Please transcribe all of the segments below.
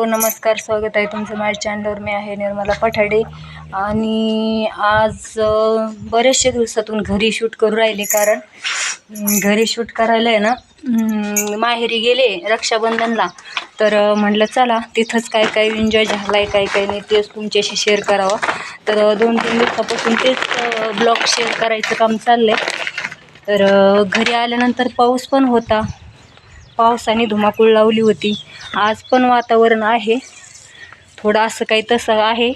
हो नमस्कार स्वागत आहे तुमचं माझ्या चॅनलवर मी आहे निर्मला पठाडे. आणि आज बऱ्याचशा दिवसातून घरी शूट करू राहिले कारण घरी शूट करायला आहे ना माहेरी गेले रक्षाबंधनला. तर म्हटलं चला तिथंच काय काय एन्जॉय झाला आहे काय काय नाही तेच तुमच्याशी शेअर करावं. तर दोन तीन दिवसापासून तेच ब्लॉग शेअर करायचं काम चाललं आहे तर घरी आल्यानंतर पाऊस पण होता. पावसाने धुमाकूळ लावली होती. आज पण वातावरण आहे. थोडं असं काही तसं आहे.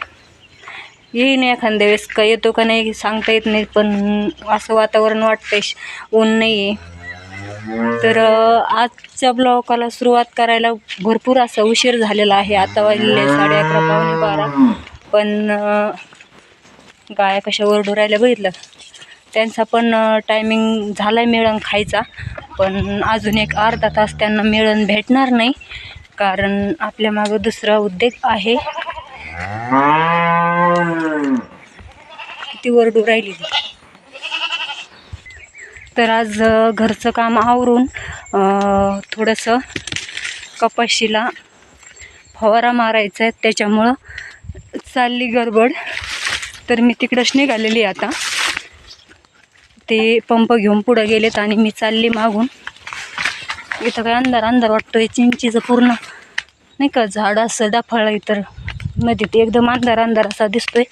येईन एखाद्या वेळेस. का येतो का नाही सांगता येत नाही पण असं वातावरण वाटतंय. श- ऊन नाही आहे तर आजच्या ब्लॉकाला सुरुवात करायला भरपूर असा उशीर झालेला आहे. आता वाजले साडे अकरा पावणे बारा. पण गाया कशा ओरडू राहिल्या बघितलं? त्यांचा पण टायमिंग झाला आहे मिळण खायचा. पण अजून एक अर्धा तास त्यांना मिळण भेटणार नाही. कारण आपल्या मागं दुसरा उद्योग आहे. किती वरडू राहिली तर आज घरचं काम आवरून थोडंसं कपाशीला फवारा मारायचा आहे त्याच्यामुळं चालली गडबड. तर मी तिकडंच निघालेली आता. ते पंप घेऊन पुढं गेलेत आणि मी चालली मागून. इथं काय अंधार अंधार वाटतोय चिंचीचं पूर्ण. नाही का झाड असं डाफाळ तर नदीत. एकदम अंधार अंधार असा दिसतोय.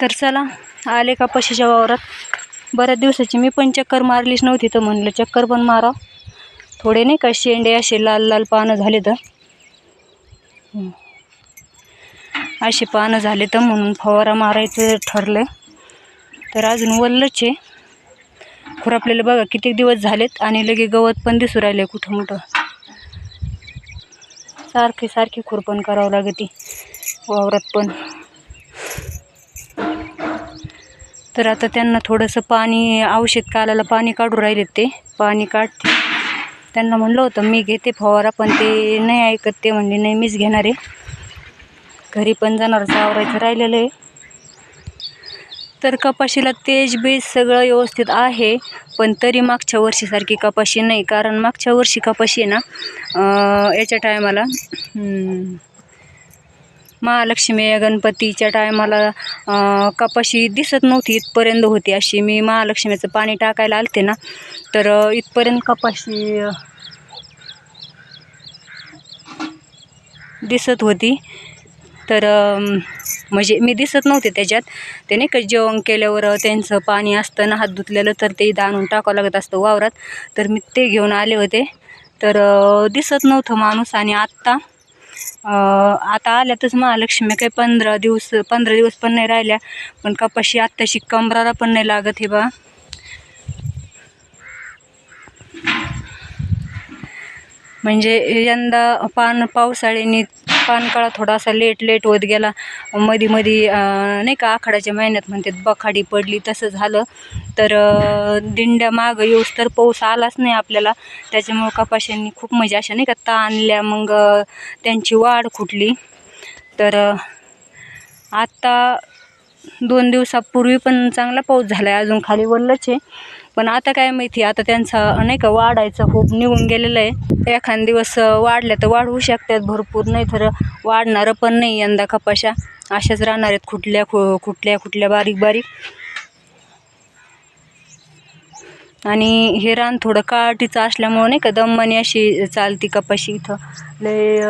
तर चला आले का पशीच्या वावरात? बऱ्याच दिवसाची मी पण चक्कर मारलीच नव्हती तर म्हणलं चक्कर पण मारा थोडे नाही का शेंडे असे लाल लाल पानं झाले तर. अशी पानं झाले तर म्हणून फवारा मारायचं ठरलं तर अजून वल्लच आहे. खुरापलेलं बघा किती दिवस झालेत आणि लगे गवत पण दिसू राहिले कुठं मोठं. सारखी सारखी खुरपण करावं लागते. वावरात पण. तर आता त्यांना थोडंसं पाणी औषध कालाला पाणी काढू राहिले ते. पाणी काढते. त्यांना म्हणलं होतं मी घेते फवारा पण ते नाही ऐकत ते म्हणले नाही मीच घेणार आहे. घरी पण जाणार आवरायचं राहिलेलं आहे. तर कपाशीला तेज बीज सगळं व्यवस्थित आहे पण तरी मागच्या वर्षीसारखी कपाशी नाही कारण मागच्या वर्षी कपाशी आहे ना याच्या टायमाला महालक्ष्मी या गणपतीच्या टायमाला कपाशी दिसत नव्हती इथपर्यंत होती अशी. मी महालक्ष्मीचं पाणी टाकायला आलते ना तर इथपर्यंत कपाशी दिसत होती. तर म्हणजे मी दिसत नव्हते त्याच्यात. ते नाही का जेवण केल्यावर त्यांचं पाणी असतं ना हात धुतलेलं तर ते दानून टाकावं लागत असतं वावरात. तर मी ते घेऊन आले होते. तर दिसत नव्हतं माणूस आणि आत्ता आता आल्यातच महालक्ष्मी काही पंधरा दिवस पंधरा दिवस पण नाही राहिल्या. पण कपाशी आत्ताशी कमराला पण नाही लागत हे बा. म्हणजे यंदा पान पावसाळ्याने पानकाळा थोडासा लेट लेट होत गेला. मधी मधी नाही का आखाडाच्या महिन्यात म्हणतात बखाडी पडली तसं झालं. तर दिंड्या मागं येऊस तर पाऊस आलाच नाही आपल्याला. त्याच्यामुळं कपाशांनी खूप म्हणजे अशा नाही का ताणल्या. मग त्यांची वाढ खुटली तर आत्ता दोन दिवसापूर्वी पण चांगला पाऊस झाला आहे अजून खाली वरलंच आहे. पण आता काय माहिती आता त्यांचा नाही का वाढायचा खूप निघून गेलेलं आहे. एखाद दिवस वाढल्या तर वाढवू शकतात भरपूर नाही तर वाढणारं पण नाही यंदा कपाशा. अशाच राहणार आहेत कुठल्या खु कुठल्या कुठल्या बारीक बारीक. आणि हे रान थोडं काळटीचं असल्यामुळं नाही का दममानी अशी चालती कपाशी इथं. लय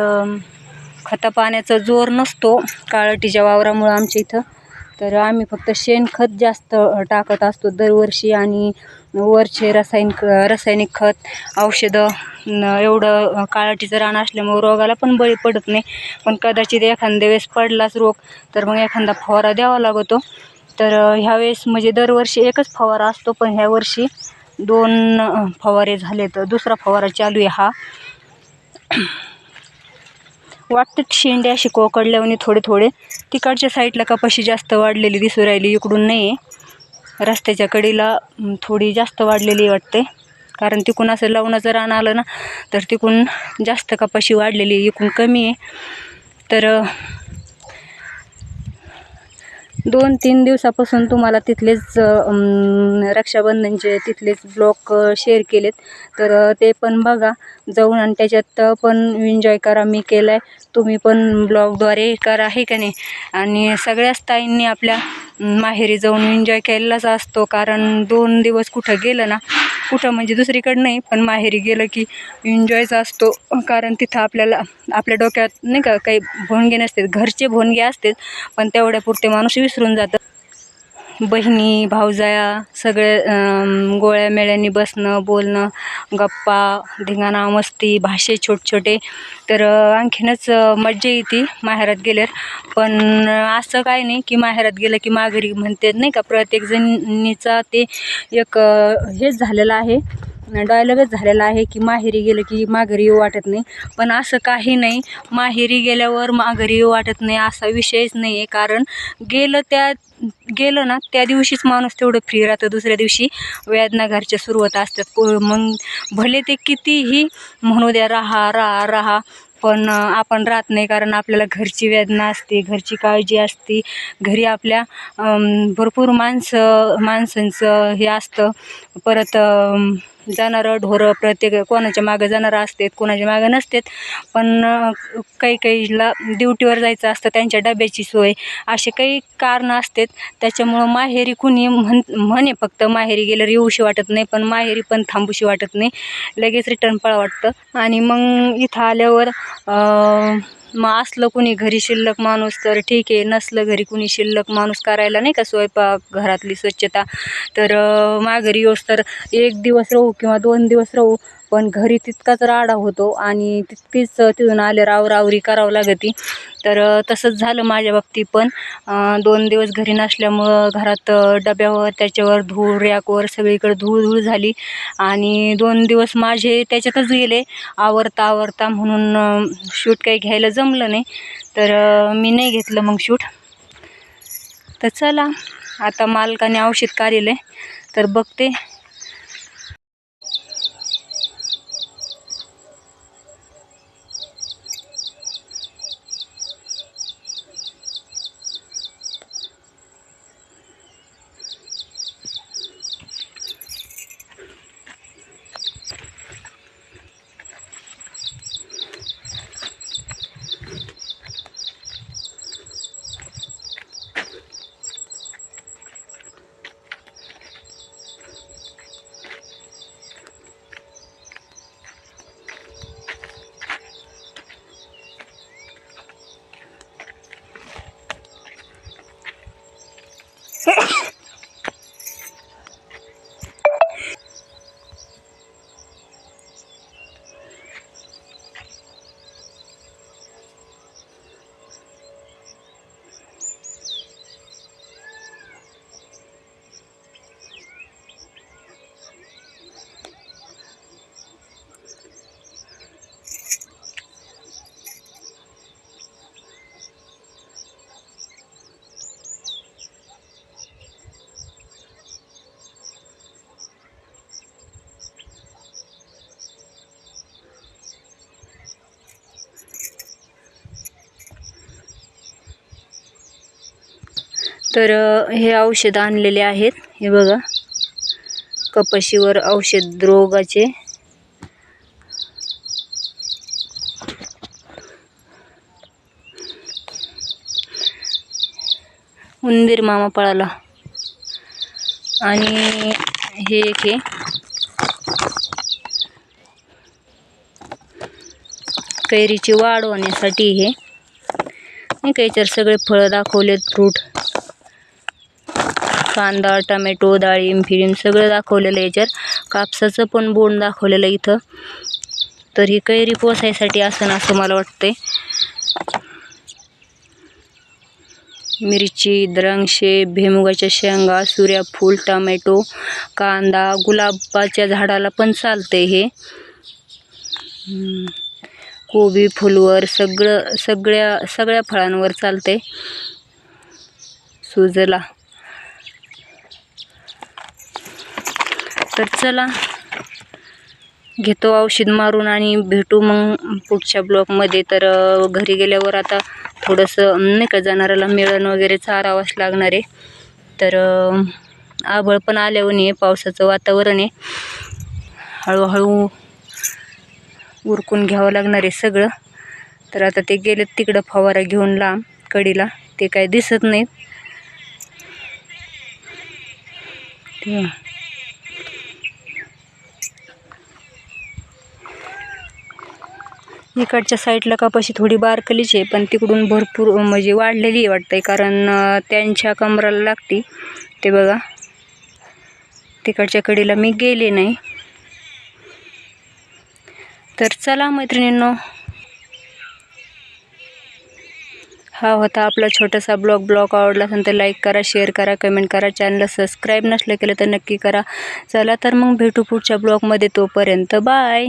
खता पाण्याचा जोर नसतो काळटीच्या वावरामुळं आमच्या इथं. तर आम्ही फक्त शेणखत जास्त टाकत असतो दरवर्षी आणि वरचे रासायनिक रासायनिक खत औषधं एवढं काळाटीचं रान असल्यामुळं रोगाला पण बळी पडत नाही. पण कदाचित एखाद्या वेळेस पडलाच रोग तर मग एखादा फवारा द्यावा लागतो. तर ह्यावेळेस म्हणजे दरवर्षी एकच फवारा असतो पण ह्या वर्षी दोन फवारे झाले तर दुसरा फवारा चालू आहे हा. वाटतं शेंडे अशी कोकडल्यावानी थोडे थोडे तिकडच्या साईडला कपाशी जास्त वाढलेली दिसू राहिली इकडून नाही आहे रस्त्याच्या कडेला थोडी जास्त वाढलेली वाटते कारण तिकून असं लवणाचं रान आलं ना तर तिकून जास्त कपाशी वाढलेली इकून कमी आहे. तर दोन तीन दिवसापासून तुम्हाला तिथलेच रक्षाबंधनचे तिथलेच ब्लॉग शेअर केलेत. तर ते पण बघा. जाऊन आणि त्याच्यात पण एन्जॉय करा. मी केलं आहे तुम्ही पण ब्लॉगद्वारे करा आहे का नाही? आणि सगळ्याच ताईंनी आपल्या माहेरी जाऊन एन्जॉय केलेलाच असतो. कारण दोन दिवस कुठं गेलं ना कुठं म्हणजे दुसरीकडं नाही पण माहेरी गेलं की एन्जॉयच असतो. कारण तिथं आपल्याला आपल्या डोक्यात नाही का काही भोंगे नसते घरचे भोंगे असतात पण तेवढ्यापुरते माणूस विसरून जातं बहिणी भावजाया सगळे गोळ्या मेळ्यांनी बसणं बोलणं गप्पा धिंगाणा मस्ती भाषे छोटे छोटे तर आणखीनच मज्जा येते माहेरात गेल्यावर. पण असं काय नाही की माहेरात गेलं की माघारी म्हणतात नाही का प्रत्येक जणीचा ते एक हेच झालेलं आहे. डायलॉगच झालेला आहे की माहेरी गेलं की माघारी येऊ वाटत नाही. पण असं काही नाही. माहेरी गेल्यावर माघारी येऊ वाटत नाही असा विषयच नाही आहे कारण गेलं त्या गेलं ना त्या दिवशीच माणूस तेवढं फ्री राहतं. दुसऱ्या दिवशी वेदना घरच्या सुरुवात असतात. को मग भले ते कितीही म्हणू द्या राहा राहा राहा. पण आपण राहत नाही. कारण आपल्याला घरची वेदना असते घरची काळजी असते. घरी आपल्या भरपूर माणसं माणसांचं हे असतं. परत जाणारं ढोरं प्रत्येक कोणाच्या मागं जाणारं असतात कोणाच्या मागं नसतात. पण काही काहीला ड्युटीवर जायचं असतं त्यांच्या डब्याची सोय असे काही कारणं असतात. त्याच्यामुळं माहेरी कुणी म्हण म्हणे फक्त माहेरी गेल्यावर येऊशी वाटत नाही पण माहेरी पण थांबूशी वाटत नाही. लगेच रिटर्न पळा वाटतं. आणि मग इथं आल्यावर मग असलं कुणी घरी शिल्लक माणूस तर ठीक आहे नसलं घरी कुणी शिल्लक माणूस करायला नाही का स्वयंपाक घरातली स्वच्छता. तर माघरी माघारी येऊस तर एक दिवस राहू किंवा दोन दिवस राहू पण घरी तितकाच राडा होतो आणि तितकीच तिथून आले रावरावरी करावं लागती तर तसंच झालं माझ्या बाबतीत पण. दोन दिवस घरी नसल्यामुळं घरात डब्यावर त्याच्यावर धूळ रॅकवर सगळीकडे धूळ धूळ झाली. आणि दोन दिवस माझे त्याच्यातच गेले. आवरता आवरता म्हणून शूट काही घ्यायला जमलं नाही. तर मी नाही घेतलं मग शूट. तर चला आता मालकाने औषध काढलेलं तर बघते. तर हे औषध आणलेले आहेत. हे बघा. कपाशीवर औषध रोगाचे. उंदीर मामा पळाला. आणि हे एक हे. कैरीची वाढ होण्यासाठी हे. नाही का याच्यावर सगळे फळं दाखवलेत फ्रूट. कांदा टमॅटो डाळिंब फिळिंब सगळं दाखवलेलं आहे याच्यावर कापसाचं पण बोंड दाखवलेलं आहे इथं. तर ही कैरी पोसायसाठी असं असं मला वाटतंय. मिरची द्राक्षे भेमुगाच्या शेंगा सूर्यफूल टमॅटो कांदा गुलाबाच्या झाडाला पण चालते हे. कोबी फुलवर सगळं सगळ्या सगळ्या फळांवर चालते सुजला. तर चला. घेतो औषध मारून आणि भेटू मग पुढच्या ब्लॉकमध्ये तर घरी गेल्यावर आता थोडंसं नाही का जाणाऱ्याला मिळण वगैरे चारावंच लागणार आहे. तर आभळ पण आल्यावर आहे पावसाचं वातावरण आहे. हळूहळू उरकून घ्यावं लागणार आहे सगळं. तर आता ते गेलेत तिकडं फवारा घेऊन लांब कडीला. ते काय दिसत नाहीत. इकडच्या साईडला कपाशी थोडी बारकलीच आहे पण तिकडून भरपूर म्हणजे वाढलेली आहे वाटतंय. कारण त्यांच्या कमराला लागते ते बघा. तिकडच्या कडीला मी गेले नाही. तर चला मैत्रिणींनो. हा होता आपला छोटासा ब्लॉग. ब्लॉग आवडला असेल तर लाईक करा शेअर करा कमेंट करा. चॅनलला सबस्क्राईब नसलं केलं तर नक्की करा. चला तर मग भेटू पुढच्या ब्लॉगमध्ये तोपर्यंत. बाय!